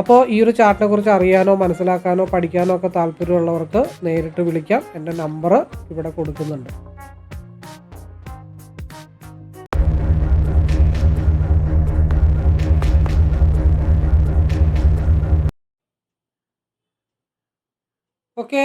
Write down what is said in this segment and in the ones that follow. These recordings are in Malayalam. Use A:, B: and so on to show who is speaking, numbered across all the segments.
A: അപ്പോൾ ഈ ഒരു ചാർട്ടിനെ കുറിച്ച് അറിയാനോ മനസ്സിലാക്കാനോ പഠിക്കാനോ ഒക്കെ താല്പര്യമുള്ളവർക്ക് നേരിട്ട് വിളിക്കാം. എന്റെ നമ്പർ ഇവിടെ കൊടുക്കുന്നുണ്ട്. ഓക്കെ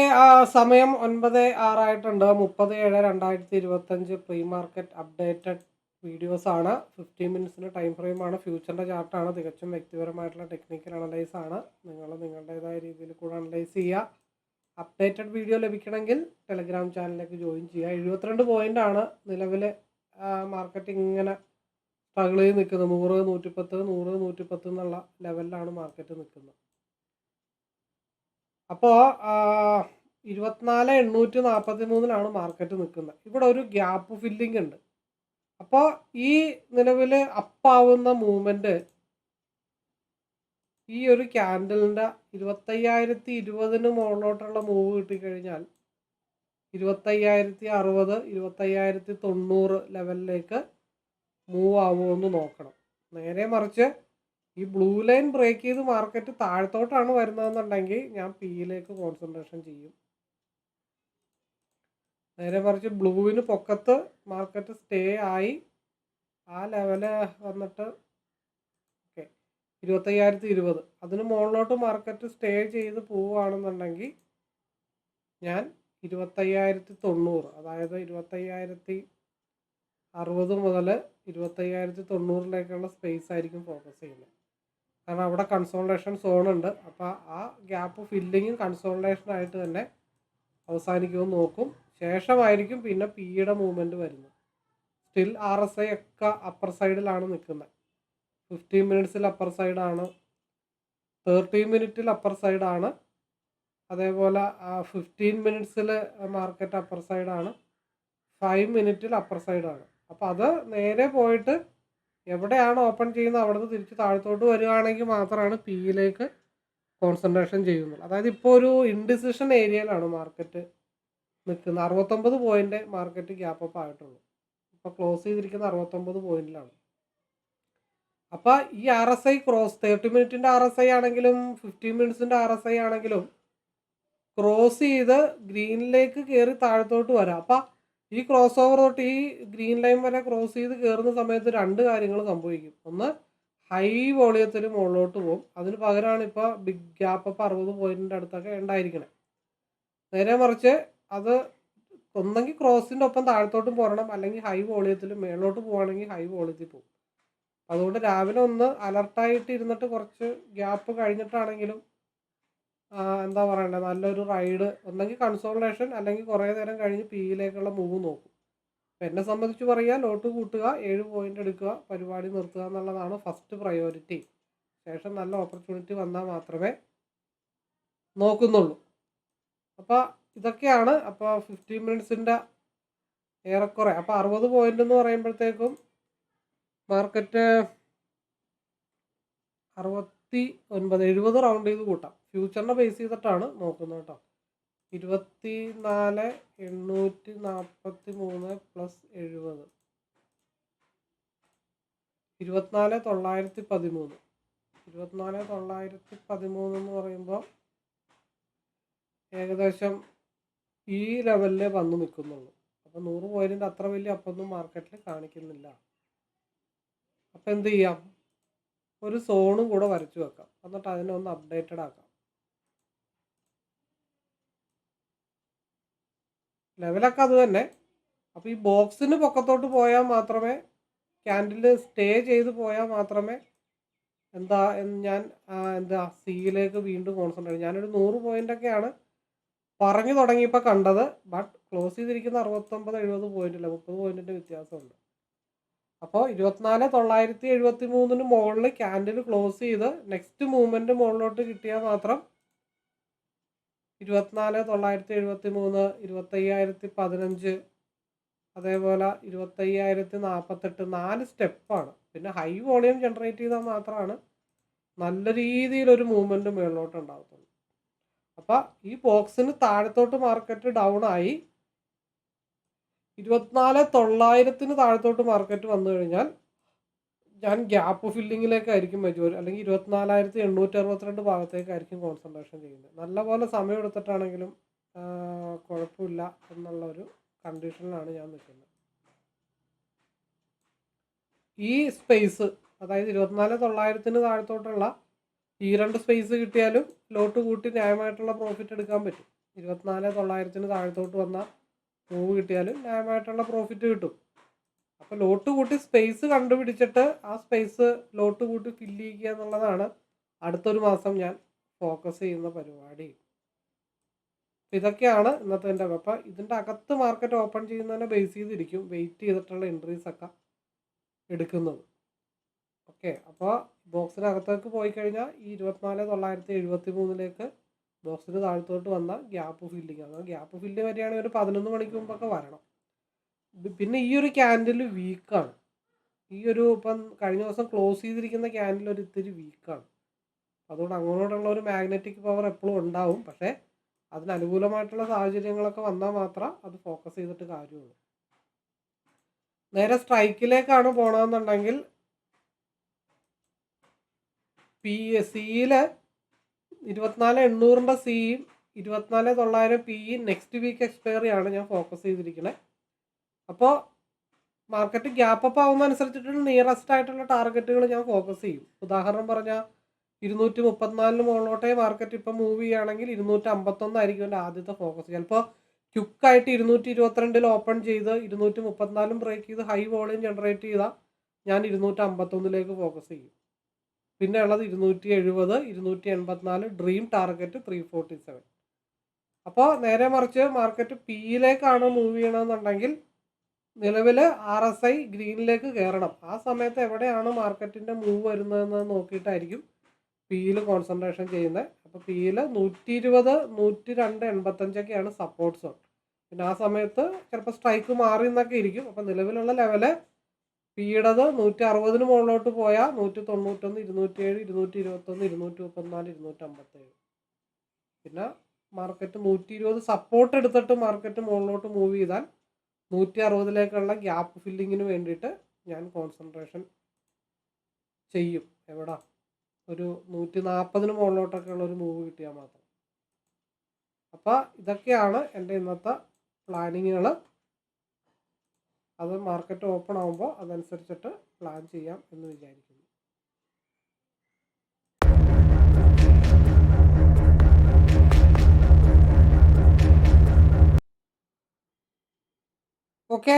A: സമയം ഒൻപത് ആറായിട്ടുണ്ട്. മുപ്പത് ഏഴ് രണ്ടായിരത്തി ഇരുപത്തഞ്ച് പ്രീ മാർക്കറ്റ് അപ്ഡേറ്റഡ് വീഡിയോസ് ആണ്. ഫിഫ്റ്റീൻ മിനിറ്റ്സിന്റെ ടൈം ഫ്രെയിമാണ് ഫ്യൂച്ചറിന്റെ ചാർട്ടാണ് തികച്ചും വ്യക്തിപരമായിട്ടുള്ള ടെക്നിക്കൽ അനലൈസ് ആണ്. നിങ്ങൾ നിങ്ങളുടേതായ രീതിയിൽ കൂടെ അനലൈസ് ചെയ്യുക. അപ്ഡേറ്റഡ് വീഡിയോ ലഭിക്കണമെങ്കിൽ ടെലഗ്രാം ചാനലിലേക്ക് ജോയിൻ ചെയ്യുക. എഴുപത്തിരണ്ട് ആണ് നിലവിൽ മാർക്കറ്റ് ഇങ്ങനെ സ്ട്രഗിൾ ചെയ്ത് നിൽക്കുന്നത്. നൂറ് നൂറ്റിപ്പത്ത് നൂറ് നൂറ്റിപ്പത്ത് എന്നുള്ള ലെവലിലാണ് മാർക്കറ്റ് നിൽക്കുന്നത്. അപ്പോൾ ഇരുപത്തിനാല് എണ്ണൂറ്റി നാൽപ്പത്തി മൂന്നിലാണ് മാർക്കറ്റ് നിൽക്കുന്നത്. ഇവിടെ ഒരു ഗ്യാപ്പ് ഫില്ലിംഗ് ഉണ്ട്. അപ്പോൾ ഈ നിലവിൽ അപ്പാവുന്ന മൂവ്മെന്റ് ഈ ഒരു ക്യാൻഡലിന്റെ ഇരുപത്തയ്യായിരത്തി ഇരുപതിന് മുകളിലോട്ടുള്ള മൂവ് കിട്ടിക്കഴിഞ്ഞാൽ ഇരുപത്തയ്യായിരത്തി അറുപത് ഇരുപത്തയ്യായിരത്തി തൊണ്ണൂറ് ലെവലിലേക്ക് മൂവ് ആവുമോ എന്ന് നോക്കണം. നേരെ മറിച്ച് ഈ ബ്ലൂ ലൈൻ ബ്രേക്ക് ചെയ്ത് മാർക്കറ്റ് താഴത്തോട്ടാണ് വരുന്നതെന്നുണ്ടെങ്കിൽ ഞാൻ പിയിലേക്ക് കോൺസെൻട്രേഷൻ ചെയ്യും. നേരെ മറിച്ച് ബ്ലൂവിന് പൊക്കത്ത് മാർക്കറ്റ് സ്റ്റേ ആയി. ആ ലെവൽ വന്നിട്ട് ഓക്കെ ഇരുപത്തയ്യായിരത്തി ഇരുപത് അതിന് മുകളിലോട്ട് മാർക്കറ്റ് സ്റ്റേ ചെയ്ത് പോവുകയാണെന്നുണ്ടെങ്കിൽ ഞാൻ ഇരുപത്തയ്യായിരത്തി തൊണ്ണൂറ് അതായത് ഇരുപത്തയ്യായിരത്തി അറുപത് മുതൽ ഇരുപത്തയ്യായിരത്തി തൊണ്ണൂറിലേക്കുള്ള സ്പേസ് ആയിരിക്കും ഫോക്കസ് ചെയ്യുന്നത്. കാരണം അവിടെ കൺസോൾട്ടേഷൻ സോൺ ഉണ്ട്. അപ്പോൾ ആ ഗ്യാപ്പ് ഫില്ലിങ്ങും കൺസോൾട്ടേഷനായിട്ട് തന്നെ അവസാനിക്കുമെന്ന് നോക്കും. ശേഷമായിരിക്കും പിന്നെ പിയുടെ മൂവ്മെന്റ് വരുന്നത്. സ്റ്റിൽ ആർ എസ് ഐ ഒക്കെ അപ്പർ സൈഡിലാണ് നിൽക്കുന്നത്. ഫിഫ്റ്റീൻ മിനിറ്റ്സിൽ അപ്പർ സൈഡാണ് തേർട്ടീൻ മിനിറ്റിൽ അപ്പർ സൈഡാണ് അതേപോലെ ഫിഫ്റ്റീൻ മിനിറ്റ്സിൽ മാർക്കറ്റ് അപ്പർ സൈഡാണ് ഫൈവ് മിനിറ്റിൽ അപ്പർ സൈഡാണ് അപ്പോൾ അത് നേരെ പോയിട്ട് എവിടെയാണ് ഓപ്പൺ ചെയ്യുന്നത് അവിടെ നിന്ന് തിരിച്ച് താഴത്തോട്ട് വരികയാണെങ്കിൽ മാത്രമാണ് പിയിലേക്ക് കോൺസെൻട്രേഷൻ ചെയ്യുന്നത്. അതായത് ഇപ്പോൾ ഒരു ഇൻഡിസിഷൻ ഏരിയയിലാണ് മാർക്കറ്റ് നിൽക്കുന്നത് അറുപത്തൊമ്പത് പോയിന്റ് മാർക്കറ്റ് ഗ്യാപ്പ് അപ്പ് ആയിട്ടുള്ളൂ. ഇപ്പോൾ ക്ലോസ് ചെയ്തിരിക്കുന്ന അറുപത്തൊമ്പത് പോയിന്റിലാണ് അപ്പോൾ ഈ R S I cross thirty മിനിറ്റിന്റെ R S I ആണെങ്കിലും ഫിഫ്റ്റീൻ മിനിറ്റ്സിന്റെ ആർ എസ് ഐ ആണെങ്കിലും ക്രോസ് ചെയ്ത് ഗ്രീനിലേക്ക് കയറി താഴത്തോട്ട് വരാം. അപ്പം ഈ ക്രോസ് ഓവർ തൊട്ട് ഈ ഗ്രീൻ ലൈൻ വരെ ക്രോസ് ചെയ്ത് കയറുന്ന സമയത്ത് രണ്ട് കാര്യങ്ങൾ സംഭവിക്കും. ഒന്ന് ഹൈ വോളിയത്തിൽ മുകളിലോട്ട് പോകും. അതിന് പകരമാണ് ഇപ്പോൾ ബിഗ് ഗ്യാപ്പ് അപ്പ് അറുപത് പോയിന്റിന്റെ അടുത്തൊക്കെ ഉണ്ടായിരിക്കണേ. നേരെ മറിച്ച് അത് ഒന്നെങ്കിൽ ക്രോസിന്റെ ഒപ്പം താഴത്തോട്ടും പോരണം. അല്ലെങ്കിൽ ഹൈ വോളിയത്തിൽ മേളോട്ട് പോവുകയാണെങ്കിൽ ഹൈ വോളിയത്തിൽ പോകും. അതുകൊണ്ട് രാവിലെ ഒന്ന് അലർട്ടായിട്ട് ഇരുന്നിട്ട് കുറച്ച് ഗ്യാപ്പ് കഴിഞ്ഞിട്ടാണെങ്കിലും എന്താ പറയണ്ടത് നല്ലൊരു റൈഡ് ഒന്നെങ്കിൽ കൺസോൾട്ടേഷൻ അല്ലെങ്കിൽ കുറേ നേരം കഴിഞ്ഞ് പിയിലേക്കുള്ള മൂവ് നോക്കും. അപ്പം എന്നെ സംബന്ധിച്ച് പറയുക ലോട്ട് കൂട്ടുക ഏഴ് പോയിന്റ് എടുക്കുക പരിപാടി നിർത്തുക എന്നുള്ളതാണ് ഫസ്റ്റ് പ്രയോറിറ്റി ശേഷം നല്ല ഓപ്പർച്യൂണിറ്റി വന്നാൽ മാത്രമേ നോക്കുന്നുള്ളൂ. അപ്പോൾ ഇതൊക്കെയാണ് അപ്പോൾ ഫിഫ്റ്റി മിനിറ്റ്സിന്റെ ഏറെക്കുറെ. അപ്പോൾ അറുപത് പോയിന്റ് എന്ന് പറയുമ്പോഴത്തേക്കും മാർക്കറ്റ് അറുപത്തി ഒൻപത് എഴുപത് റൗണ്ട് ചെയ്ത് കൂട്ടാം. ഫ്യൂച്ചറിനെ ബേസ് ചെയ്തിട്ടാണ് നോക്കുന്നത് കേട്ടോ. ഇരുപത്തി നാല് എണ്ണൂറ്റി നാൽപ്പത്തി മൂന്ന് പ്ലസ് എഴുപത്. ഇരുപത്തിനാല് തൊള്ളായിരത്തി പതിമൂന്ന് ഇരുപത്തിനാല് തൊള്ളായിരത്തി പതിമൂന്ന് എന്ന് പറയുമ്പോൾ ഏകദേശം ഈ ലെവലിലേ വന്ന് നിൽക്കുന്നുള്ളൂ. അപ്പോൾ നൂറ് പോയിന്റിന്റെ അത്ര വലിയ അപ്പൊന്നും മാർക്കറ്റിൽ കാണിക്കുന്നില്ല. അപ്പോൾ എന്ത് ചെയ്യാം? ഒരു സോണും കൂടെ വരച്ചു വെക്കാം. എന്നിട്ട് അതിനെ ഒന്ന് അപ്ഡേറ്റഡ് ആക്കാം. ലെവലൊക്കെ അത് തന്നെ. അപ്പോൾ ഈ ബോക്സിന് പൊക്കത്തോട്ട് പോയാൽ മാത്രമേ ക്യാൻഡിൽ സ്റ്റേ ചെയ്ത് പോയാൽ മാത്രമേ എന്താ ഞാൻ എന്താ സിയിലേക്ക് വീണ്ടും കോൺസെൻട്രേറ്റ് ഞാനൊരു നൂറ് പോയിന്റൊക്കെയാണ് പറഞ്ഞു തുടങ്ങിയപ്പോൾ കണ്ടത് ബട്ട് ക്ലോസ് ചെയ്തിരിക്കുന്ന അറുപത്തൊമ്പത് എഴുപത് പോയിന്റില്ല മുപ്പത് പോയിന്റിന്റെ വ്യത്യാസമുണ്ട്. അപ്പോൾ ഇരുപത്തിനാല് തൊള്ളായിരത്തി എഴുപത്തി മൂന്നിന് മുകളിൽ ക്യാൻഡിൽ ക്ലോസ് ചെയ്ത് നെക്സ്റ്റ് മൂവ്മെന്റ് മുകളിലോട്ട് കിട്ടിയാൽ മാത്രം ഇരുപത്തിനാല് തൊള്ളായിരത്തി എഴുപത്തി മൂന്ന് ഇരുപത്തയ്യായിരത്തി പതിനഞ്ച് അതേപോലെ ഇരുപത്തയ്യായിരത്തി നാൽപ്പത്തെട്ട് നാല് സ്റ്റെപ്പാണ് പിന്നെ ഹൈ വോളിയം ജനറേറ്റ് ചെയ്താൽ മാത്രമാണ് നല്ല രീതിയിലൊരു മൂവ്മെന്റ് മുകളിലോട്ട് ഉണ്ടാകത്തുള്ളൂ അപ്പോൾ ഈ ബോക്സിന് താഴത്തോട്ട് മാർക്കറ്റ് ഡൗൺ ആയി. ഇരുപത്തിനാല് തൊള്ളായിരത്തിന് താഴത്തോട്ട് മാർക്കറ്റ് വന്നു കഴിഞ്ഞാൽ ഞാൻ ഗ്യാപ്പ് ഫില്ലിങ്ങിലേക്കായിരിക്കും മെജോറി അല്ലെങ്കിൽ ഇരുപത്തിനാലായിരത്തി എണ്ണൂറ്റി അറുപത്തിരണ്ട് ഭാഗത്തേക്കായിരിക്കും കോൺസെൻട്രേഷൻ ചെയ്യുന്നത്. നല്ലപോലെ സമയം എടുത്തിട്ടാണെങ്കിലും കുഴപ്പമില്ല എന്നുള്ള ഒരു കണ്ടീഷനിലാണ് ഞാൻ നിൽക്കുന്നത്. ഈ സ്പേസ് അതായത് ഇരുപത്തിനാല് തൊള്ളായിരത്തിന് താഴത്തോട്ടുള്ള ഈ രണ്ട് സ്പേസ് കിട്ടിയാലും ലോട്ട് കൂട്ടി ന്യായമായിട്ടുള്ള പ്രോഫിറ്റ് എടുക്കാൻ പറ്റും. ഇരുപത്തിനാല് തൊള്ളായിരത്തിന് താഴത്തോട്ട് വന്ന മൂവ് കിട്ടിയാലും ന്യായമായിട്ടുള്ള പ്രോഫിറ്റ് കിട്ടും. അപ്പോൾ ലോട്ട് കൂട്ടി സ്പേസ് കണ്ടുപിടിച്ചിട്ട് ആ സ്പേസ് ലോട്ട് കൂട്ടി ഫില്ല് ചെയ്യുക എന്നുള്ളതാണ് അടുത്തൊരു മാസം ഞാൻ ഫോക്കസ് ചെയ്യുന്ന പരിപാടി. ഇതൊക്കെയാണ് ഇന്നത്തെ എന്റെ അപ്പം ഇതിന്റെ അകത്ത് മാർക്കറ്റ് ഓപ്പൺ ചെയ്യുന്നതിനെ ബേസ് ചെയ്തിരിക്കും. വെയിറ്റ് ചെയ്തിട്ടുള്ള എൻട്രീസ് ഒക്കെ എടുക്കുന്നത്. ഓക്കെ. അപ്പോൾ ബോക്സിനകത്തേക്ക് പോയി കഴിഞ്ഞാൽ ഈ ഇരുപത്തിനാല് തൊള്ളായിരത്തി എഴുപത്തി മൂന്നിലേക്ക് ബോക്സിന് താഴത്തോട്ട് വന്ന ഗ്യാപ്പ് ഫില്ലിങ്. ആണ് ഗ്യാപ്പ് ഫില്ല് വരികയാണെങ്കിൽ ഒരു പതിനൊന്ന് മണിക്ക് മുമ്പൊക്കെ വരണം. പിന്നെ ഈ ഒരു ക്യാൻഡിൽ വീക്കാണ്. ഈ ഒരു ഇപ്പം കഴിഞ്ഞ ദിവസം ക്ലോസ് ചെയ്തിരിക്കുന്ന ക്യാൻഡിൽ ഒരു ഇത്തിരി വീക്കാണ്. അതുകൊണ്ട് അങ്ങോട്ടുള്ള ഒരു മാഗ്നറ്റിക് പവർ എപ്പോഴും ഉണ്ടാവും. പക്ഷേ അതിന് അനുകൂലമായിട്ടുള്ള സാഹചര്യങ്ങളൊക്കെ വന്നാൽ മാത്രം അത് ഫോക്കസ് ചെയ്തിട്ട് കാര്യമുള്ളൂ. നേരെ സ്ട്രൈക്കിലേക്കാണ് പോകണമെന്നുണ്ടെങ്കിൽ പി സിയിലെ ഇരുപത്തിനാല് എണ്ണൂറിന്റെ സിയും ഇരുപത്തിനാല് തൊള്ളായിരം P E next week expiry ആണ് ഞാൻ ഫോക്കസ് ചെയ്തിരിക്കുന്നത് അപ്പോൾ മാർക്കറ്റ് ഗ്യാപ്പ് അപ്പ് ആവുന്ന അനുസരിച്ചിട്ടുള്ള നിയറസ്റ്റ് ആയിട്ടുള്ള ടാർഗറ്റുകൾ ഞാൻ ഫോക്കസ് ചെയ്യും. ഉദാഹരണം പറഞ്ഞാൽ ഇരുന്നൂറ്റി മുപ്പത്തിനാലിന് മുകളിലോട്ടേ മാർക്കറ്റ് ഇപ്പം മൂവ് ചെയ്യുകയാണെങ്കിൽ ഇരുന്നൂറ്റി അമ്പത്തൊന്നായിരിക്കും എന്റെ ആദ്യത്തെ ഫോക്കസ് ചിലപ്പോൾ ക്യുക്കായിട്ട് ഇരുന്നൂറ്റി ഇരുപത്തിരണ്ടിൽ ഓപ്പൺ ചെയ്ത് ഇരുന്നൂറ്റി മുപ്പത്തിനാലും ബ്രേക്ക് ചെയ്ത് ഹൈ വോളിയം ജനറേറ്റ് ചെയ്താൽ ഞാൻ ഇരുന്നൂറ്റി അമ്പത്തൊന്നിലേക്ക് ഫോക്കസ് ചെയ്യും. പിന്നെ ഉള്ളത് ഇരുന്നൂറ്റി എഴുപത് ഇരുന്നൂറ്റി എൺപത്തിനാല് dream target three forty seven അപ്പോൾ നേരെ മറിച്ച് മാർക്കറ്റ് പിയിലേക്കാണ് മൂവ് ചെയ്യണമെന്നുണ്ടെങ്കിൽ നിലവിൽ ആർ എസ് ഐ ഗ്രീനിലേക്ക് കയറണം. ആ സമയത്ത് എവിടെയാണ് മാർക്കറ്റിന്റെ മൂവ് വരുന്നതെന്ന് നോക്കിയിട്ടായിരിക്കും പിയിൽ കോൺസെൻട്രേഷൻ ചെയ്യുന്നത്. അപ്പോൾ പിയിൽ നൂറ്റി ഇരുപത് നൂറ്റി രണ്ട് എൺപത്തഞ്ചൊക്കെയാണ് സപ്പോർട്ട് സോൺ പിന്നെ ആ സമയത്ത് ചിലപ്പോൾ സ്ട്രൈക്ക് മാറി എന്നൊക്കെ ഇരിക്കും. അപ്പോൾ നിലവിലുള്ള ലെവൽ പിയുടേത് നൂറ്റി അറുപതിന് മുകളിലോട്ട് പോയാൽ നൂറ്റി തൊണ്ണൂറ്റൊന്ന് ഇരുന്നൂറ്റി ഏഴ് ഇരുന്നൂറ്റി ഇരുപത്തൊന്ന് ഇരുന്നൂറ്റി മുപ്പത്തിനാല് ഇരുന്നൂറ്റി അമ്പത്തേഴ് പിന്നെ മാർക്കറ്റ് നൂറ്റി ഇരുപത് സപ്പോർട്ട് എടുത്തിട്ട് മാർക്കറ്റ് മുകളിലോട്ട് മൂവ് ചെയ്താൽ നൂറ്റി അറുപതിലേക്കുള്ള ഗ്യാപ്പ് ഫില്ലിങ്ങിന് വേണ്ടിയിട്ട് ഞാൻ കോൺസെൻട്രേഷൻ ചെയ്യും. എവിടാ? ഒരു നൂറ്റി നാൽപ്പതിന് മുകളിലോട്ടൊക്കെ ഉള്ള ഒരു മൂവ് കിട്ടിയാൽ മാത്രം. അപ്പോൾ ഇതൊക്കെയാണ് എന്റെ ഇന്നത്തെ പ്ലാനിങ്ങുകൾ അത് മാർക്കറ്റ് ഓപ്പൺ ആകുമ്പോൾ അതനുസരിച്ചിട്ട് പ്ലാൻ ചെയ്യാം എന്ന് വിചാരിക്കുന്നു. ഓക്കെ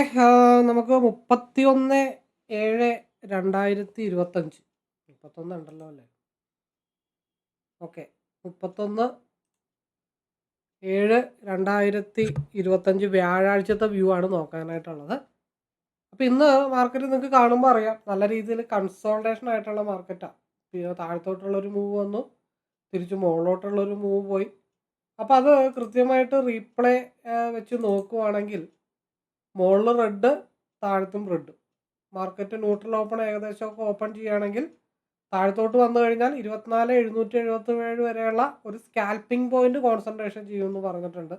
A: നമുക്ക് മുപ്പത്തി ഒന്ന് ഏഴ് രണ്ടായിരത്തി ഇരുപത്തഞ്ച് മുപ്പത്തൊന്ന് ഉണ്ടല്ലോ അല്ലേ? ഓക്കെ മുപ്പത്തൊന്ന് ഏഴ് രണ്ടായിരത്തി ഇരുപത്തഞ്ച് വ്യാഴാഴ്ചത്തെ വ്യൂ ആണ് നോക്കാനായിട്ടുള്ളത്. അപ്പോൾ ഇന്ന് മാർക്കറ്റ് നിങ്ങൾക്ക് കാണുമ്പോൾ അറിയാം. നല്ല രീതിയിൽ കൺസോൾട്ടേഷൻ ആയിട്ടുള്ള മാർക്കറ്റാണ് താഴത്തോട്ടുള്ളൊരു മൂവ് വന്നു. തിരിച്ച് മുകളിലോട്ടുള്ളൊരു മൂവ് പോയി. അപ്പോൾ അത് കൃത്യമായിട്ട് റീപ്ലേ വെച്ച് നോക്കുവാണെങ്കിൽ മുകളിൽ റെഡ് താഴത്തും റെഡ് മാർക്കറ്റ് ന്യൂട്രൽ ഓപ്പൺ ഏകദേശമൊക്കെ ഓപ്പൺ ചെയ്യുകയാണെങ്കിൽ താഴത്തോട്ട് വന്നു കഴിഞ്ഞാൽ ഇരുപത്തിനാല് എഴുന്നൂറ്റി എഴുപത്തി ഏഴ് വരെയുള്ള ഒരു സ്കാൽപ്പിംഗ് പോയിന്റ് കോൺസെൻട്രേഷൻ ചെയ്യുമെന്ന് പറഞ്ഞിട്ടുണ്ട്.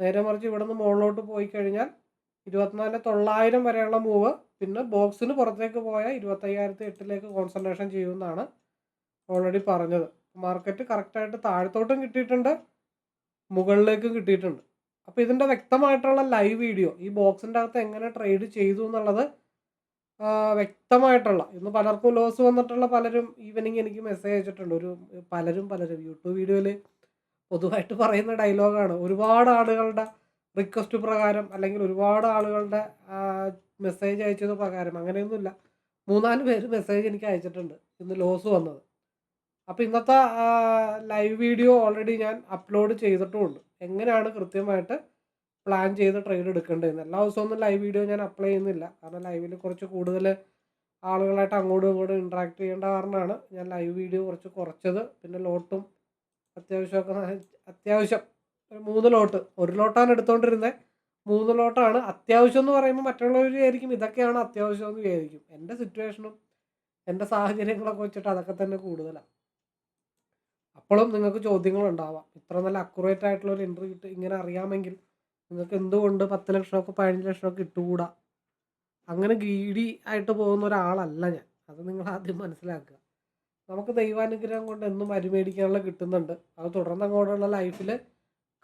A: നേരെ മറിച്ച് ഇവിടെ നിന്ന് മുകളിലോട്ട് പോയി കഴിഞ്ഞാൽ ഇരുപത്തിനാല് തൊള്ളായിരം വരെയുള്ള മൂവ് പിന്നെ ബോക്സിന് പുറത്തേക്ക് പോയാൽ ഇരുപത്തയ്യായിരത്തി എട്ടിലേക്ക് കോൺസെൻട്രേഷൻ ചെയ്യുമെന്നാണ് ഓൾറെഡി പറഞ്ഞത്. മാർക്കറ്റ് കറക്റ്റായിട്ട് താഴത്തോട്ടും കിട്ടിയിട്ടുണ്ട് മുകളിലേക്കും കിട്ടിയിട്ടുണ്ട്. അപ്പോൾ ഇതിന്റെ വ്യക്തമായിട്ടുള്ള ലൈവ് വീഡിയോ ഈ ബോക്സിന്റെ അകത്ത് എങ്ങനെ ട്രേഡ് ചെയ്തു എന്നുള്ളത് വ്യക്തമായിട്ടുള്ള ഇന്ന് പലർക്കും ലോസ് വന്നിട്ടുള്ള പലരും ഈവനിങ് എനിക്ക് മെസ്സേജ് അയച്ചിട്ടുണ്ട്. ഒരു പലരും പലരും യൂട്യൂബ് വീഡിയോയിൽ പൊതുവായിട്ട് പറയുന്ന ഡയലോഗാണ് ഒരുപാട് ആളുകളുടെ റിക്വസ്റ്റ് പ്രകാരം അല്ലെങ്കിൽ ഒരുപാട് ആളുകളുടെ മെസ്സേജ് അയച്ചത് പ്രകാരം അങ്ങനെയൊന്നുമില്ല. മൂന്നാൽ പേര് മെസ്സേജ് എനിക്ക് അയച്ചിട്ടുണ്ട്. ഇന്ന് ലോസ് വന്നത്. അപ്പോൾ ഇന്നത്തെ ലൈവ് വീഡിയോ ഓൾറെഡി ഞാൻ അപ്ലോഡ് ചെയ്തിട്ടുമുണ്ട്. എങ്ങനെയാണ് കൃത്യമായിട്ട് പ്ലാൻ ചെയ്ത് ട്രേഡ് എടുക്കേണ്ടതെന്ന്. എല്ലാ ദിവസവും ഒന്നും ലൈവ് വീഡിയോ ഞാൻ അപ്ലൈ ചെയ്യുന്നില്ല. കാരണം ലൈവിൽ കുറച്ച് കൂടുതൽ ആളുകളായിട്ട് അങ്ങോട്ടും ഇങ്ങോട്ടും ഇൻട്രാക്ട് ചെയ്യേണ്ട കാരണമാണ് ഞാൻ ലൈവ് വീഡിയോ കുറച്ച് കുറച്ചത്. പിന്നെ ലോട്ടും അത്യാവശ്യമൊക്കെ അത്യാവശ്യം ഒരു മൂന്ന് ലോട്ട്. ഒരു ലോട്ടാണ് എടുത്തുകൊണ്ടിരുന്നത് മൂന്ന് ലോട്ടാണ്. അത്യാവശ്യം എന്ന് പറയുമ്പോൾ മറ്റുള്ളവർ വിചാരിക്കും ഇതൊക്കെയാണ് അത്യാവശ്യം എന്ന് വിചാരിക്കും. എന്റെ സിറ്റുവേഷനും എന്റെ സാഹചര്യങ്ങളൊക്കെ വെച്ചിട്ട് അതൊക്കെ തന്നെ കൂടുതലാണ് അപ്പോഴും നിങ്ങൾക്ക് ചോദ്യങ്ങളുണ്ടാവാം. ഇത്ര നല്ല അക്യുറേറ്റ് ആയിട്ടുള്ള ഒരു എൻട്രി കിട്ടി ഇങ്ങനെ അറിയാമെങ്കിൽ നിങ്ങൾക്ക് എന്തുകൊണ്ട് പത്ത് ലക്ഷമൊക്കെ പതിനഞ്ച് ലക്ഷമൊക്കെ ഇട്ടുകൂടാ? അങ്ങനെ ഗീഡി ആയിട്ട് പോകുന്ന ഒരാളല്ല ഞാൻ. അത് നിങ്ങൾ ആദ്യം മനസ്സിലാക്കുക. നമുക്ക് ദൈവാനുഗ്രഹം കൊണ്ട് എന്നും അരിമേടിക്കാനുള്ള കിട്ടുന്നുണ്ട്. അത് തുടർന്ന് അങ്ങോട്ടുള്ള ലൈഫിൽ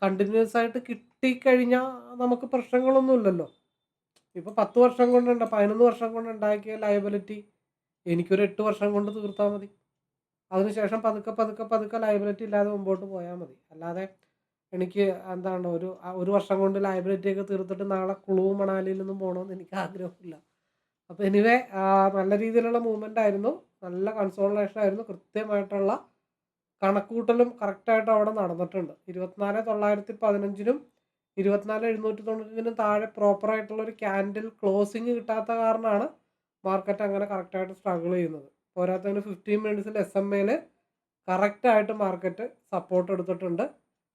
A: കണ്ടിന്യൂസ് ആയിട്ട് കിട്ടിക്കഴിഞ്ഞാൽ നമുക്ക് പ്രശ്നങ്ങളൊന്നും ഇല്ലല്ലോ ഇപ്പോൾ പത്ത് വർഷം കൊണ്ട് പതിനൊന്ന് വർഷം കൊണ്ട് ഉണ്ടാക്കിയ ലയബിലിറ്റി എനിക്കൊരു എട്ട് വർഷം കൊണ്ട് തീർത്താൽ മതി. അതിനുശേഷം പതുക്കെ പതുക്കെ പതുക്കെ ലയബിലിറ്റി ഇല്ലാതെ മുമ്പോട്ട് പോയാൽ മതി. അല്ലാതെ എനിക്ക് എന്താണ് ഒരു ഒരു വർഷം കൊണ്ട് ലയബിലിറ്റി ഒക്കെ തീർത്തിട്ട് നാളെ കുളുവ് മണാലിയിലൊന്നും പോകണമെന്ന് എനിക്ക് ആഗ്രഹമില്ല അപ്പോൾ എനിവേ നല്ല രീതിയിലുള്ള മൂവ്മെന്റ് ആയിരുന്നു. നല്ല കൺസോളേഷൻ ആയിരുന്നു. കൃത്യമായിട്ടുള്ള കണക്കൂട്ടലും കറക്റ്റായിട്ട് അവിടെ നടന്നിട്ടുണ്ട്. ഇരുപത്തിനാല് തൊള്ളായിരത്തി പതിനഞ്ചിനും ഇരുപത്തിനാല് എഴുന്നൂറ്റി തൊണ്ണൂറ്റഞ്ചിനും താഴെ പ്രോപ്പറായിട്ടുള്ള ഒരു ക്യാൻഡിൽ ക്ലോസിങ് കിട്ടാത്ത കാരണമാണ് മാർക്കറ്റ് അങ്ങനെ കറക്റ്റായിട്ട് സ്ട്രഗിൾ ചെയ്യുന്നത്. പോരാത്തതിന് ഫിഫ്റ്റീൻ മിനിറ്റ്സിൽ എസ് എം എയിൽ കറക്റ്റായിട്ട് മാർക്കറ്റ് സപ്പോർട്ട് എടുത്തിട്ടുണ്ട്.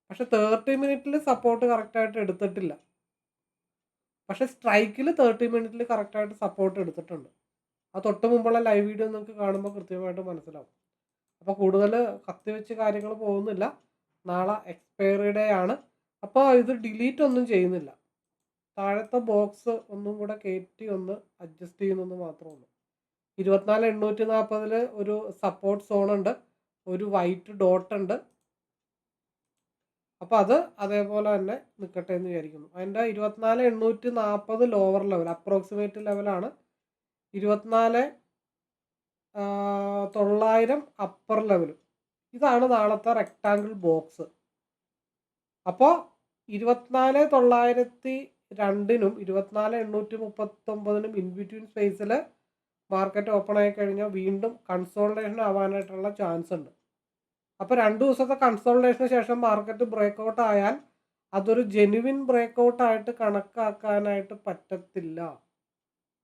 A: പക്ഷെ തേർട്ടി മിനിറ്റിൽ സപ്പോർട്ട് കറക്റ്റായിട്ട് എടുത്തിട്ടില്ല. പക്ഷെ സ്ട്രൈക്കിൽ തേർട്ടി മിനിറ്റിൽ കറക്റ്റായിട്ട് സപ്പോർട്ട് എടുത്തിട്ടുണ്ട്. ആ തൊട്ട് മുമ്പുള്ള ലൈവ് വീഡിയോ നിങ്ങൾക്ക് കാണുമ്പോൾ കൃത്യമായിട്ട് മനസ്സിലാവും. അപ്പോൾ കൂടുതൽ കത്തിവെച്ച് കാര്യങ്ങൾ പോകുന്നില്ല. നാളെ എക്സ്പയറി ഡേ ആണ്. അപ്പോൾ ഇത് ഡിലീറ്റ് ഒന്നും ചെയ്യുന്നില്ല. താഴത്തെ ബോക്സ് ഒന്നും കൂടെ കയറ്റി ഒന്ന് അഡ്ജസ്റ്റ് ചെയ്യുന്നെന്ന് മാത്രമേ ഉള്ളൂ. ഇരുപത്തിനാല് എണ്ണൂറ്റി നാൽപ്പതിൽ ഒരു സപ്പോർട്ട് സോൺ ഉണ്ട്. ഒരു വൈറ്റ് ഡോട്ട് ഉണ്ട്. അപ്പോൾ അത് അതേപോലെ തന്നെ നിൽക്കട്ടെ എന്ന് വിചാരിക്കുന്നു. അതിന്റെ ഇരുപത്തിനാല് എണ്ണൂറ്റി നാൽപ്പത് ലോവർ ലെവൽ അപ്രോക്സിമേറ്റ് ലെവലാണ് ഇരുപത്തിനാല് തൊള്ളായിരം അപ്പർ ലെവലും ഇതാണ് നാളത്തെ റെക്റ്റാങ്കിൾ ബോക്സ് അപ്പോൾ ഇരുപത്തിനാല് തൊള്ളായിരത്തി രണ്ടിനും ഇരുപത്തിനാല് എണ്ണൂറ്റി മുപ്പത്തൊമ്പതിനും ഇൻബിറ്റ്വീൻ സ്പേസിൽ മാർക്കറ്റ് ഓപ്പൺ ആയി കഴിഞ്ഞാൽ വീണ്ടും കൺസോൾട്ടേഷൻ ആവാനായിട്ടുള്ള ചാൻസ് ഉണ്ട്. അപ്പോൾ രണ്ട് ദിവസത്തെ കൺസോൾട്ടേഷന് ശേഷം മാർക്കറ്റ് ബ്രേക്ക് ഔട്ട് ആയാൽ അതൊരു ജെനുവിൻ ബ്രേക്ക് ഔട്ട് ആയിട്ട് കണക്കാക്കാനായിട്ട് പറ്റത്തില്ല.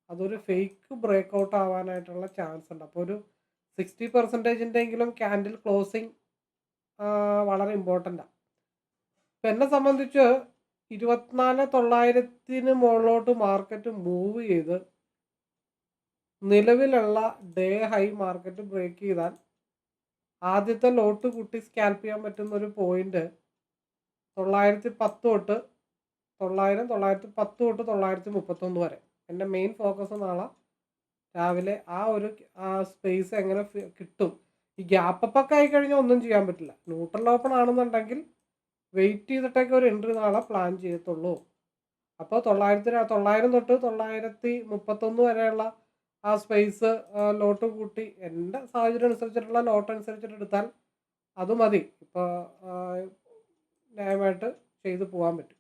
A: അതൊരു ഫേക്ക് ബ്രേക്ക് ഔട്ട് ആവാനായിട്ടുള്ള ചാൻസ് ഉണ്ട്. അപ്പോൾ ഒരു സിക്സ്റ്റി പെർസെന്റേജിന്റെ എങ്കിലും ക്യാൻഡിൽ ക്ലോസിങ് വളരെ ഇമ്പോർട്ടന്റാണ് ഇപ്പം എന്നെ സംബന്ധിച്ച് ഇരുപത്തിനാല് തൊള്ളായിരത്തിന് മുകളിലോട്ട് മാർക്കറ്റ് മൂവ് ചെയ്ത് നിലവിലുള്ള ഡേ ഹൈ മാർക്കറ്റ് ബ്രേക്ക് ചെയ്താൽ ആദ്യത്തെ ലോട്ട് കുട്ടി സ്കാൽപ്പ് ചെയ്യാൻ പറ്റുന്ന ഒരു പോയിന്റ് തൊള്ളായിരത്തി പത്ത് തൊട്ട് തൊള്ളായിരം തൊള്ളായിരത്തി പത്ത് തൊട്ട് തൊള്ളായിരത്തി മുപ്പത്തൊന്ന് വരെ. എന്റെ മെയിൻ ഫോക്കസ് നാളെ രാവിലെ ആ ഒരു സ്പേസ് എങ്ങനെ കിട്ടും? ഈ ഗ്യാപ്പ് അപ്പൊക്കെ ആയി കഴിഞ്ഞാൽ ഒന്നും ചെയ്യാൻ പറ്റില്ല. ന്യൂട്രൽ ഓപ്പൺ ആണെന്നുണ്ടെങ്കിൽ വെയിറ്റ് ചെയ്തിട്ടൊക്കെ ഒരു എൻട്രി നാളെ പ്ലാൻ ചെയ്യത്തുള്ളൂ. അപ്പോൾ തൊള്ളായിരത്തി തൊള്ളായിരം തൊട്ട് തൊള്ളായിരത്തി മുപ്പത്തൊന്ന് വരെയുള്ള ആ സ്പേസ് ലോട്ട് കൂട്ടി എന്റെ സാഹചര്യം അനുസരിച്ചിട്ടുള്ള ലോട്ട് അനുസരിച്ചിട്ട് എടുത്താൽ അത് മതി. ഇപ്പോൾ ന്യായമായിട്ട് ചെയ്തു പോകാൻ പറ്റും.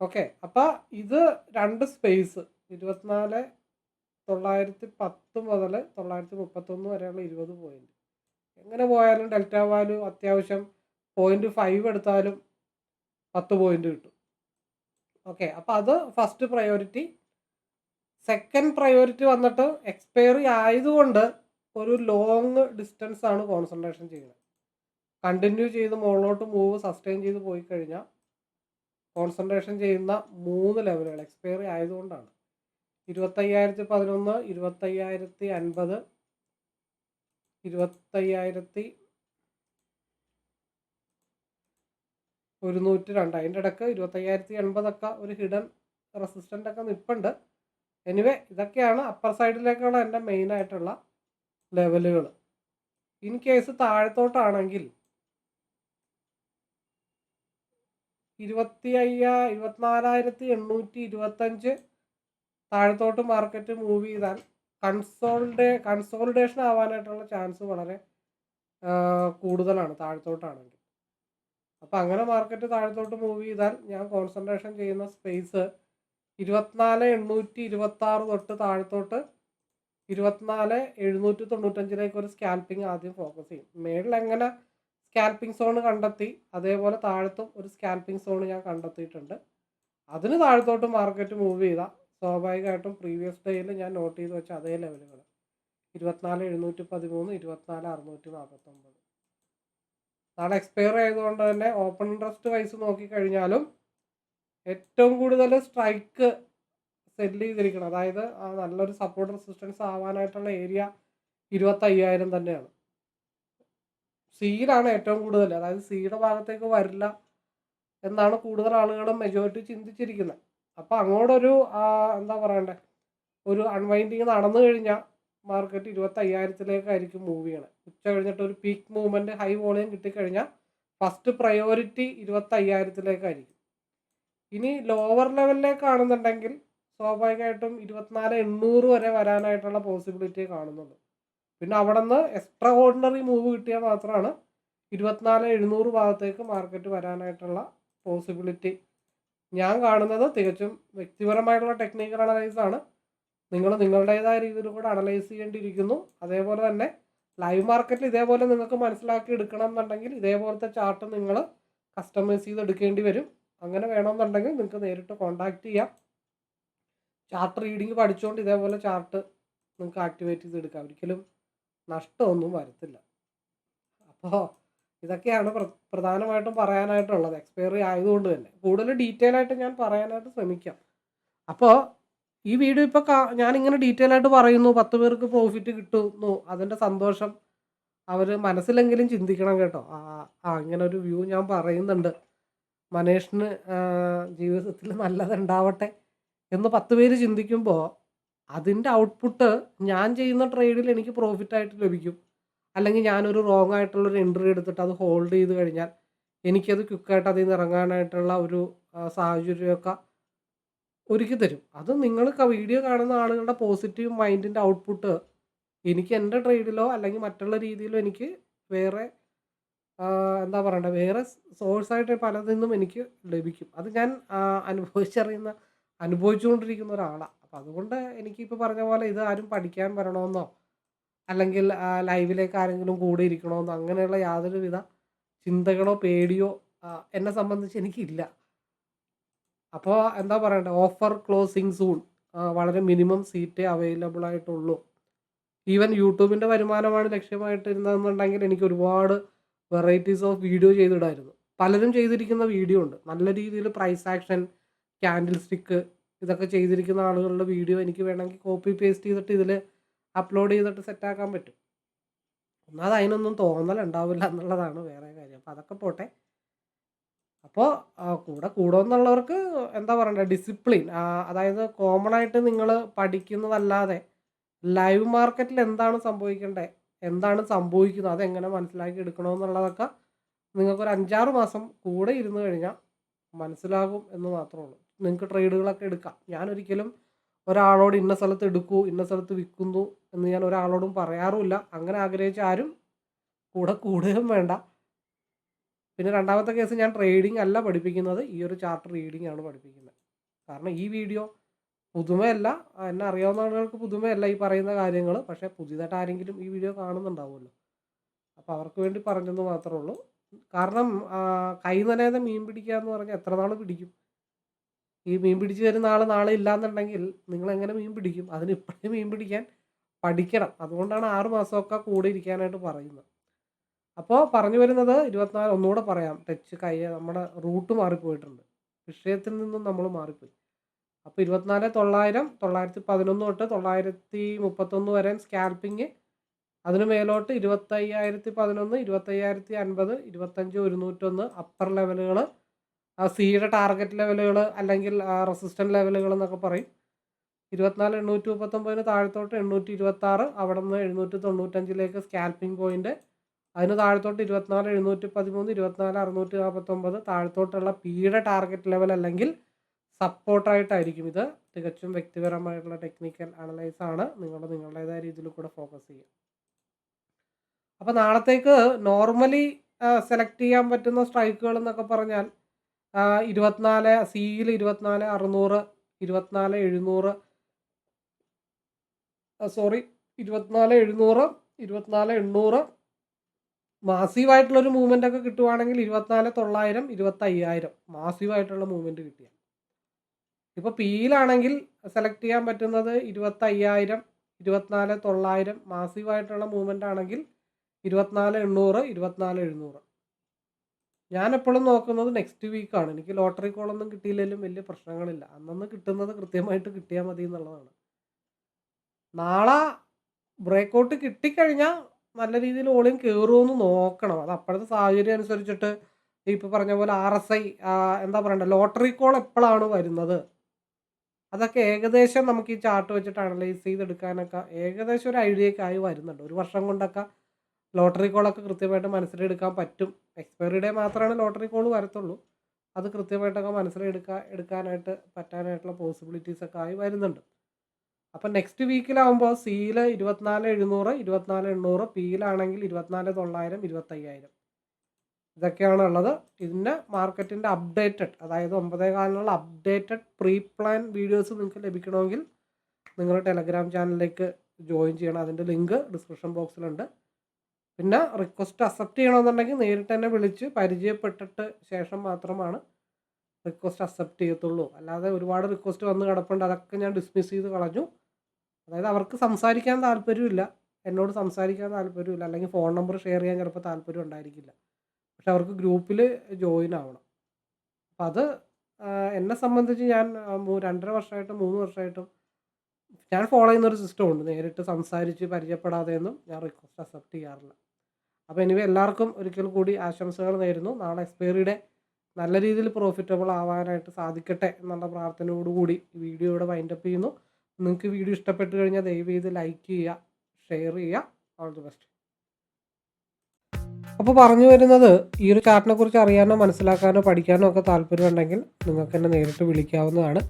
A: ഓക്കെ. അപ്പോൾ ഇത് രണ്ട് സ്പേസ്. ഇരുപത്തിനാല് തൊള്ളായിരത്തി പത്ത് മുതൽ തൊള്ളായിരത്തി മുപ്പത്തൊന്ന് വരെയുള്ള ഇരുപത് പോയിന്റ് എങ്ങനെ പോയാലും ഡെൽറ്റ വാല്യൂ അത്യാവശ്യം പോയിന്റ് ഫൈവ് എടുത്താലും പത്ത് പോയിന്റ് കിട്ടും. ഓക്കെ. അപ്പോൾ അത് ഫസ്റ്റ് പ്രയോറിറ്റി സെക്കൻഡ് പ്രയോറിറ്റി വന്നിട്ട് എക്സ്പയറി ആയതുകൊണ്ട് ഒരു ലോങ് ഡിസ്റ്റൻസ് ആണ് കോൺസെൻട്രേഷൻ ചെയ്യുന്നത്. കണ്ടിന്യൂ ചെയ്ത് മുകളിലോട്ട് മൂവ് സസ്റ്റെയിൻ ചെയ്ത് പോയി കഴിഞ്ഞാൽ കോൺസെൻട്രേഷൻ ചെയ്യുന്ന മൂന്ന് ലെവലുകൾ എക്സ്പയറി ആയതുകൊണ്ടാണ്. ഇരുപത്തയ്യായിരത്തി പതിനൊന്ന് ഇരുപത്തയ്യായിരത്തി അൻപത് ഇരുപത്തയ്യായിരത്തി ഒരുന്നൂറ്റി രണ്ട് അതിന്റെ ഇടയ്ക്ക് ഇരുപത്തയ്യായിരത്തി എൺപതൊക്കെ ഒരു ഹിഡൻ റെസിസ്റ്റന്റ് ഒക്കെ നിൽപ്പുണ്ട് എനിവേ ഇതൊക്കെയാണ് അപ്പർ സൈഡിലേക്കുള്ള എന്റെ മെയിനായിട്ടുള്ള ലെവലുകൾ ഇൻ കേസ് താഴത്തോട്ടാണെങ്കിൽ ഇരുപത്തി അയ്യാ ഇരുപത്തിനാലായിരത്തി എണ്ണൂറ്റി ഇരുപത്തഞ്ച് താഴത്തോട്ട് മാർക്കറ്റ് മൂവ് ചെയ്താൽ കൺസോൾഡേ കൺസോൾഡേഷൻ ആവാനായിട്ടുള്ള ചാൻസ് വളരെ കൂടുതലാണ് താഴത്തോട്ടാണെങ്കിൽ. അപ്പോൾ അങ്ങനെ മാർക്കറ്റ് താഴത്തോട്ട് മൂവ് ചെയ്താൽ ഞാൻ കോൺസെൻട്രേഷൻ ചെയ്യുന്ന സ്പേസ് ഇരുപത്തിനാല് എണ്ണൂറ്റി ഇരുപത്താറ് തൊട്ട് താഴത്തോട്ട് ഇരുപത്തിനാല് എഴുന്നൂറ്റി തൊണ്ണൂറ്റഞ്ചിലേക്ക് ഒരു സ്കാൽപ്പിംഗ് ആദ്യം ഫോക്കസ് ചെയ്യും. മേളിൽ എങ്ങനെ സ്കാൽപ്പിംഗ് സോൺ കണ്ടെത്തി. അതേപോലെ താഴത്തും ഒരു സ്കാൽപ്പിംഗ് സോൺ ഞാൻ കണ്ടെത്തിയിട്ടുണ്ട്. അതിന് താഴത്തോട്ട് മാർക്കറ്റ് മൂവ് ചെയ്താൽ സ്വാഭാവികമായിട്ടും പ്രീവിയസ് ഡേയിൽ ഞാൻ നോട്ട് ചെയ്ത് വെച്ച അതേ ലെവലുകൾ ഇരുപത്തിനാല് എഴുന്നൂറ്റി പതിമൂന്ന് ഇരുപത്തിനാല് അറുന്നൂറ്റി നാൽപ്പത്തൊമ്പത് നാളെ എക്സ്പയർ ആയതുകൊണ്ട് തന്നെ ഓപ്പൺ ഇൻട്രസ്റ്റ് വൈസ് നോക്കിക്കഴിഞ്ഞാലും ഏറ്റവും കൂടുതൽ സ്ട്രൈക്ക് സെല്ല് ചെയ്തിരിക്കണം. അതായത് നല്ലൊരു സപ്പോർട്ട് റെസിസ്റ്റൻസ് ആവാനായിട്ടുള്ള ഏരിയ ഇരുപത്തയ്യായിരം തന്നെയാണ്. സീലാണ് ഏറ്റവും കൂടുതൽ അതായത് സിയുടെ ഭാഗത്തേക്ക് വരില്ല എന്നാണ് കൂടുതൽ ആളുകളും മെജോറിറ്റി ചിന്തിച്ചിരിക്കുന്നത്. അപ്പോൾ അങ്ങോട്ടൊരു എന്താ പറയണ്ടേ ഒരു അൺവൈൻഡിങ് നടന്നു കഴിഞ്ഞാൽ മാർക്കറ്റ് ഇരുപത്തി അയ്യായിരത്തിലേക്കായിരിക്കും മൂവ് ചെയ്യണത് ഉച്ച കഴിഞ്ഞിട്ട് ഒരു പീക്ക് മൂവ്മെന്റ് ഹൈ വോളിയം കിട്ടിക്കഴിഞ്ഞാൽ ഫസ്റ്റ് പ്രയോറിറ്റി ഇരുപത്തി അയ്യായിരത്തിലേക്കായിരിക്കും ഇനി ലോവർ ലെവലിലേക്കാണെന്നുണ്ടെങ്കിൽ സ്വാഭാവികമായിട്ടും ഇരുപത്തിനാല് എണ്ണൂറ് വരെ വരാനായിട്ടുള്ള പോസിബിലിറ്റി കാണുന്നുള്ളൂ പിന്നെ അവിടെ നിന്ന് എക്സ്ട്രാ ഓർഡിനറി മൂവ് കിട്ടിയാൽ മാത്രമാണ് ഇരുപത്തിനാല് എഴുന്നൂറ് ഭാഗത്തേക്ക് മാർക്കറ്റ് വരാനായിട്ടുള്ള പോസിബിലിറ്റി ഞാൻ കാണുന്നത് തികച്ചും വ്യക്തിപരമായിട്ടുള്ള ടെക്നിക്കൽ അനലൈസ് ആണ്. നിങ്ങൾ നിങ്ങളുടേതായ രീതിയിൽ കൂടെ അനലൈസ് ചെയ്യേണ്ടിയിരിക്കുന്നു. അതേപോലെ തന്നെ ലൈവ് മാർക്കറ്റിൽ ഇതേപോലെ നിങ്ങൾക്ക് മനസ്സിലാക്കി എടുക്കണം എന്നുണ്ടെങ്കിൽ ഇതേപോലത്തെ ചാർട്ട് നിങ്ങൾ കസ്റ്റമൈസ് ചെയ്ത് എടുക്കേണ്ടി വരും. അങ്ങനെ വേണമെന്നുണ്ടെങ്കിൽ നിങ്ങൾക്ക് നേരിട്ട് കോൺടാക്ട് ചെയ്യാം. ചാർട്ട് റീഡിങ് പഠിച്ചുകൊണ്ട് ഇതേപോലെ ചാർട്ട് നിങ്ങൾക്ക് ആക്ടിവേറ്റ് ചെയ്തെടുക്കാം. ഒരിക്കലും നഷ്ടമൊന്നും വരത്തില്ല. അപ്പോൾ ഇതൊക്കെയാണ് പ്ര പ്രധാനമായിട്ടും പറയാനായിട്ടുള്ളത്. എക്സ്പയറി ആയതുകൊണ്ട് തന്നെ. കൂടുതൽ ഡീറ്റെയിൽ ആയിട്ട് ഞാൻ പറയാനായിട്ട് ശ്രമിക്കാം. അപ്പോൾ ഈ വീഡിയോ ഇപ്പോൾ ഞാനിങ്ങനെ ഡീറ്റെയിൽ ആയിട്ട് പറയുന്നു. പത്ത് പേർക്ക് പ്രോഫിറ്റ് കിട്ടുന്നു. അതിന്റെ സന്തോഷം അവർ മനസ്സിലെങ്കിലും ചിന്തിക്കണം കേട്ടോ. ആ ആ ഒരു വ്യൂ ഞാൻ പറയുന്നുണ്ട്. മനേഷിന് ജീവിതത്തിൽ നല്ലതുണ്ടാവട്ടെ എന്ന് പത്ത് പേര് ചിന്തിക്കുമ്പോൾ അതിന്റെ ഔട്ട്പുട്ട് ഞാൻ ചെയ്യുന്ന ട്രേഡിൽ എനിക്ക് പ്രോഫിറ്റ് ആയിട്ട് ലഭിക്കും. അല്ലെങ്കിൽ ഞാനൊരു റോങ് ആയിട്ടുള്ളൊരു എൻട്രി എടുത്തിട്ട് അത് ഹോൾഡ് ചെയ്ത് കഴിഞ്ഞാൽ എനിക്കത് ക്വിക്കായിട്ട് അതിൽ നിന്ന് ഇറങ്ങാനായിട്ടുള്ള ഒരു സാഹചര്യമൊക്കെ ഒരുക്കി തരും. അത് നിങ്ങൾ വീഡിയോ കാണുന്ന ആളുകളുടെ പോസിറ്റീവ് മൈൻഡിന്റെ ഔട്ട്പുട്ട് എനിക്ക് എന്റെ ട്രേഡിലോ അല്ലെങ്കിൽ മറ്റുള്ള രീതിയിലോ എനിക്ക് വേറെ എന്താ പറയണ്ടേ വേറെ സോഴ്സായിട്ട് പലതിൽ നിന്നും എനിക്ക് ലഭിക്കും. അത് ഞാൻ അനുഭവിച്ചറിയുന്ന അനുഭവിച്ചുകൊണ്ടിരിക്കുന്ന ഒരാളാണ് അപ്പം അതുകൊണ്ട് എനിക്കിപ്പോൾ പറഞ്ഞ പോലെ ഇത് ആരും പഠിക്കാൻ വരണമെന്നോ അല്ലെങ്കിൽ ലൈവിലേക്ക് ആരെങ്കിലും കൂടെ ഇരിക്കണമെന്നോ അങ്ങനെയുള്ള യാതൊരുവിധ ചിന്തകളോ പേടിയോ എന്നെ സംബന്ധിച്ച് എനിക്കില്ല. അപ്പോൾ എന്താ പറയണ്ടേ ഓഫർ ക്ലോസിങ് സൂൺ വളരെ മിനിമം സീറ്റ് അവൈലബിൾ ആയിട്ടുള്ളൂ. ഈവൻ യൂട്യൂബിന്റെ വരുമാനമാണ് ലക്ഷ്യമായിട്ടിരുന്നതെന്നുണ്ടെങ്കിൽ എനിക്ക് ഒരുപാട് വെറൈറ്റീസ് ഓഫ് വീഡിയോ ചെയ്തിടായിരുന്നു. പലരും ചെയ്തിരിക്കുന്ന വീഡിയോ ഉണ്ട്. നല്ല രീതിയിൽ പ്രൈസ് ആക്ഷൻ ക്യാൻഡിൽ സ്റ്റിക്ക് ഇതൊക്കെ ചെയ്തിരിക്കുന്ന ആളുകളുടെ വീഡിയോ എനിക്ക് വേണമെങ്കിൽ കോപ്പി പേസ്റ്റ് ചെയ്തിട്ട് ഇതിൽ അപ്ലോഡ് ചെയ്തിട്ട് സെറ്റാക്കാൻ പറ്റും. ഒന്നാമത് അതിനൊന്നും തോന്നലുണ്ടാവില്ല എന്നുള്ളതാണ് വേറെ കാര്യം. അപ്പോൾ അതൊക്കെ പോട്ടെ. അപ്പോൾ കൂടെ കൂടുമെന്നുള്ളവർക്ക് എന്താ പറയണ്ടേ ഡിസിപ്ലിൻ അതായത് കോമൺ ആയിട്ട് നിങ്ങൾ പഠിക്കുന്നതല്ലാതെ ലൈവ് മാർക്കറ്റിൽ എന്താണ് സംഭവിക്കേണ്ടത് എന്താണ് സംഭവിക്കുന്നത് അതെങ്ങനെ മനസ്സിലാക്കി എടുക്കണമെന്നുള്ളതൊക്കെ നിങ്ങൾക്കൊരു അഞ്ചാറ് മാസം കൂടെ ഇരുന്ന് കഴിഞ്ഞാൽ മനസ്സിലാകും എന്ന് മാത്രമേ ഉള്ളൂ. നിങ്ങൾക്ക് ട്രേഡുകളൊക്കെ എടുക്കാം. ഞാനൊരിക്കലും ഒരാളോട് ഇന്ന സ്ഥലത്ത് എടുക്കൂ ഇന്ന സ്ഥലത്ത് വിൽക്കുന്നു എന്ന് ഞാൻ ഒരാളോടും പറയാറുമില്ല. അങ്ങനെ ആഗ്രഹിച്ച ആരും കൂടെ കൂടുകയും വേണ്ട. പിന്നെ രണ്ടാമത്തെ കേസ് ഞാൻ ട്രേഡിംഗ് അല്ല പഠിപ്പിക്കുന്നത്. ഈ ഒരു ചാർട്ട് റീഡിംഗ് ആണ് പഠിപ്പിക്കുന്നത്. കാരണം ഈ വീഡിയോ പുതുമയല്ല. എന്നെ അറിയാവുന്ന ആളുകൾക്ക് പുതുമയല്ല ഈ പറയുന്ന കാര്യങ്ങൾ. പക്ഷേ പുതിയതായിട്ട് ആരെങ്കിലും ഈ വീഡിയോ കാണുന്നുണ്ടാവുമല്ലോ. അപ്പോൾ അവർക്ക് വേണ്ടി പറഞ്ഞെന്ന് മാത്രമേ ഉള്ളൂ. കാരണം കൈ മീൻ പിടിക്കുക എന്ന് പറഞ്ഞാൽ എത്ര നാൾ പിടിക്കും? ഈ മീൻ പിടിച്ച് തരുന്ന ആൾ നാളെ ഇല്ലാന്നുണ്ടെങ്കിൽ നിങ്ങൾ എങ്ങനെ മീൻ പിടിക്കും? അതിന് ഇപ്പോഴേ മീൻ പിടിക്കാൻ പഠിക്കണം. അതുകൊണ്ടാണ് ആറ് മാസമൊക്കെ കൂടെ ഇരിക്കാനായിട്ട് പറയുന്നത്. അപ്പോൾ പറഞ്ഞു വരുന്നത് ഇരുപത്തിനാല് ഒന്നുകൂടെ പറയാം. ടച്ച് കൈ നമ്മുടെ റൂട്ട് മാറിപ്പോയിട്ടുണ്ട്. വിഷയത്തിൽ നിന്നും നമ്മൾ മാറിപ്പോയി. അപ്പോൾ ഇരുപത്തിനാല് തൊള്ളായിരം തൊള്ളായിരത്തി പതിനൊന്ന് തൊട്ട് തൊള്ളായിരത്തി മുപ്പത്തൊന്ന് വരെ സ്കാൽപ്പിങ് അതിന് മേലോട്ട് ഇരുപത്തയ്യായിരത്തി പതിനൊന്ന് ഇരുപത്തയ്യായിരത്തി അൻപത് ഇരുപത്തഞ്ച് ഒരുന്നൂറ്റൊന്ന് അപ്പർ ലെവലുകൾ സിയുടെ ടാർഗറ്റ് ലെവലുകൾ അല്ലെങ്കിൽ റെസിസ്റ്റന്റ് ലെവലുകൾ എന്നൊക്കെ പറയും. ഇരുപത്തിനാല് എണ്ണൂറ്റി മുപ്പത്തൊമ്പതിന് താഴത്തോട്ട് എണ്ണൂറ്റി ഇരുപത്താറ് അവിടെ നിന്ന് എഴുന്നൂറ്റി തൊണ്ണൂറ്റഞ്ചിലേക്ക് സ്കാൽപ്പിംഗ് പോയിന്റ് അതിന് താഴത്തോട്ട് ഇരുപത്തിനാല് എഴുന്നൂറ്റി പതിമൂന്ന് ഇരുപത്തിനാല് അറുന്നൂറ്റി നാൽപ്പത്തൊമ്പത് താഴത്തോട്ടുള്ള പിയുടെ ടാർഗറ്റ് ലെവൽ അല്ലെങ്കിൽ സപ്പോർട്ടായിട്ടായിരിക്കും ഇത്. തികച്ചും വ്യക്തിപരമായിട്ടുള്ള ടെക്നിക്കൽ അനലൈസ് ആണ്. നിങ്ങൾ നിങ്ങളുടേതായ രീതിയിൽ കൂടെ ഫോക്കസ് ചെയ്യുക. അപ്പോൾ നാളത്തേക്ക് നോർമലി സെലക്ട് ചെയ്യാൻ പറ്റുന്ന സ്ട്രൈക്കുകൾ എന്നൊക്കെ പറഞ്ഞാൽ ആ, ഇരുപത്തിനാല് സിയിൽ ഇരുപത്തിനാല് അറുന്നൂറ് ഇരുപത്തിനാല് എഴുന്നൂറ് സോറി ഇരുപത്തിനാല് എഴുന്നൂറ് ഇരുപത്തിനാല് എണ്ണൂറ് മാസീവായിട്ടുള്ളൊരു മൂവ്മെന്റ് ഒക്കെ കിട്ടുവാണെങ്കിൽ ഇരുപത്തിനാല് തൊള്ളായിരം ഇരുപത്തി അയ്യായിരം മാസീവായിട്ടുള്ള മൂവ്മെന്റ് കിട്ടിയ ഇപ്പോൾ പിയിലാണെങ്കിൽ സെലക്ട് ചെയ്യാൻ പറ്റുന്നത് ഇരുപത്തി അയ്യായിരം ഇരുപത്തിനാല് തൊള്ളായിരം മാസീവായിട്ടുള്ള മൂവ്മെന്റ് ആണെങ്കിൽ ഇരുപത്തിനാല് എണ്ണൂറ് ഇരുപത്തിനാല് എഴുന്നൂറ്. ഞാൻ എപ്പോഴും നോക്കുന്നത് നെക്സ്റ്റ് വീക്കാണ് എനിക്ക് ലോട്ടറി കോളൊന്നും കിട്ടിയില്ലെങ്കിലും വലിയ പ്രശ്നങ്ങളില്ല. അന്നന്ന് കിട്ടുന്നത് കൃത്യമായിട്ട് കിട്ടിയാൽ മതി എന്നുള്ളതാണ്. നാളെ ബ്രേക്കൗട്ട് കിട്ടിക്കഴിഞ്ഞാൽ നല്ല രീതിയിൽ ഓളിയും കയറുമെന്ന് നോക്കണം. അത് അപ്പോഴത്തെ സാഹചര്യം അനുസരിച്ചിട്ട് ഇപ്പോൾ പറഞ്ഞ പോലെ ആർ എസ് ഐ എന്താ പറയണ്ട ലോട്ടറി കോൾ എപ്പോഴാണ് വരുന്നത്? അതൊക്കെ ഏകദേശം നമുക്ക് ഈ ചാർട്ട് വെച്ചിട്ട് അനലൈസ് ചെയ്തെടുക്കാനൊക്കെ ഏകദേശം ഒരു ഐഡിയയൊക്കെ ആയി വരുന്നുണ്ട്. ഒരു വർഷം കൊണ്ടൊക്കെ ലോട്ടറി കോളൊക്കെ കൃത്യമായിട്ട് മനസ്സിലെടുക്കാൻ പറ്റും. എക്സ്പയറി ഡേ മാത്രമാണ് ലോട്ടറി കോൾ വരത്തുള്ളൂ. അത് കൃത്യമായിട്ടൊക്കെ മനസ്സിലെടുക്കാൻ എടുക്കാനായിട്ട് പറ്റാനായിട്ടുള്ള പോസിബിലിറ്റീസ് ഒക്കെ ആയി വരുന്നുണ്ട്. അപ്പം നെക്സ്റ്റ് വീക്കിലാവുമ്പോൾ സിയിൽ ഇരുപത്തിനാല് എഴുന്നൂറ് ഇരുപത്തിനാല് എണ്ണൂറ് പിയിലാണെങ്കിൽ ഇരുപത്തിനാല് തൊള്ളായിരം ഇരുപത്തയ്യായിരം. ഇതൊക്കെയാണ് ഉള്ളത് ഇതിന്റെ മാർക്കറ്റിന്റെ അപ്ഡേറ്റഡ് അതായത് ഒമ്പതേ കാലിനുള്ള അപ്ഡേറ്റഡ് പ്രീ പ്ലാൻ വീഡിയോസ് നിങ്ങൾക്ക് ലഭിക്കണമെങ്കിൽ നിങ്ങളുടെ ടെലഗ്രാം ചാനലിലേക്ക് ജോയിൻ ചെയ്യണം അതിന്റെ ലിങ്ക് ഡിസ്ക്രിപ്ഷൻ ബോക്സിലുണ്ട് പിന്നെ റിക്വസ്റ്റ് അക്സെപ്റ്റ് ചെയ്യണമെന്നുണ്ടെങ്കിൽ നേരിട്ട് തന്നെ വിളിച്ച് പരിചയപ്പെട്ടിട്ട് ശേഷം മാത്രമാണ് റിക്വസ്റ്റ് അക്സെപ്റ്റ് ചെയ്യത്തുള്ളൂ. അല്ലാതെ ഒരുപാട് റിക്വസ്റ്റ് വന്ന് കിടപ്പുണ്ട് അതൊക്കെ ഞാൻ ഡിസ്മിസ് ചെയ്ത് കളഞ്ഞു. അതായത് അവർക്ക് സംസാരിക്കാൻ താല്പര്യമില്ല. എന്നോട് സംസാരിക്കാൻ താല്പര്യമില്ല. അല്ലെങ്കിൽ ഫോൺ നമ്പർ ഷെയർ ചെയ്യാൻ ചിലപ്പോൾ താല്പര്യം ഉണ്ടായിരിക്കില്ല. പക്ഷെ അവർക്ക് ഗ്രൂപ്പിൽ ജോയിൻ ആവണം. അപ്പം അത് എന്നെ സംബന്ധിച്ച് ഞാൻ രണ്ടര വർഷമായിട്ടും മൂന്ന് വർഷമായിട്ടും ഞാൻ ഫോളോ ചെയ്യുന്ന ഒരു സിസ്റ്റം ഉണ്ട്. നേരിട്ട് സംസാരിച്ച് പരിചയപ്പെടാതെയൊന്നും ഞാൻ റിക്വസ്റ്റ് അക്സെപ്റ്റ് ചെയ്യാറില്ല. അപ്പോൾ എനിവേ എല്ലാവർക്കും ഒരിക്കൽ കൂടി ആശംസകൾ നേരുന്നു. നാളെ എക്സ്പയറിയുടെ നല്ല രീതിയിൽ പ്രോഫിറ്റബിൾ ആവാനായിട്ട് സാധിക്കട്ടെ എന്നുള്ള പ്രാർത്ഥനയോടുകൂടി വീഡിയോ ഇവിടെ വൈൻഡപ്പ് ചെയ്യുന്നു. നിങ്ങൾക്ക് വീഡിയോ ഇഷ്ടപ്പെട്ട് കഴിഞ്ഞാൽ ദയവ് ചെയ്ത് ലൈക്ക് ചെയ്യുക ഷെയർ ചെയ്യുക. ഓൾ ദി ബെസ്റ്റ് അപ്പോൾ പറഞ്ഞു വരുന്നത് ഈ ഒരു ചാർട്ടിനെ കുറിച്ച് അറിയാനോ മനസ്സിലാക്കാനോ പഠിക്കാനോ ഒക്കെ താല്പര്യമുണ്ടെങ്കിൽ നിങ്ങൾക്ക് എന്നെ നേരിട്ട് വിളിക്കാവുന്നതാണ്.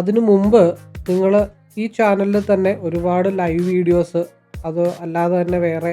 A: അതിനു മുമ്പ് നിങ്ങൾ ഈ ചാനലിൽ തന്നെ ഒരുപാട് ലൈവ് വീഡിയോസ് അത് അല്ലാതെ തന്നെ വേറെ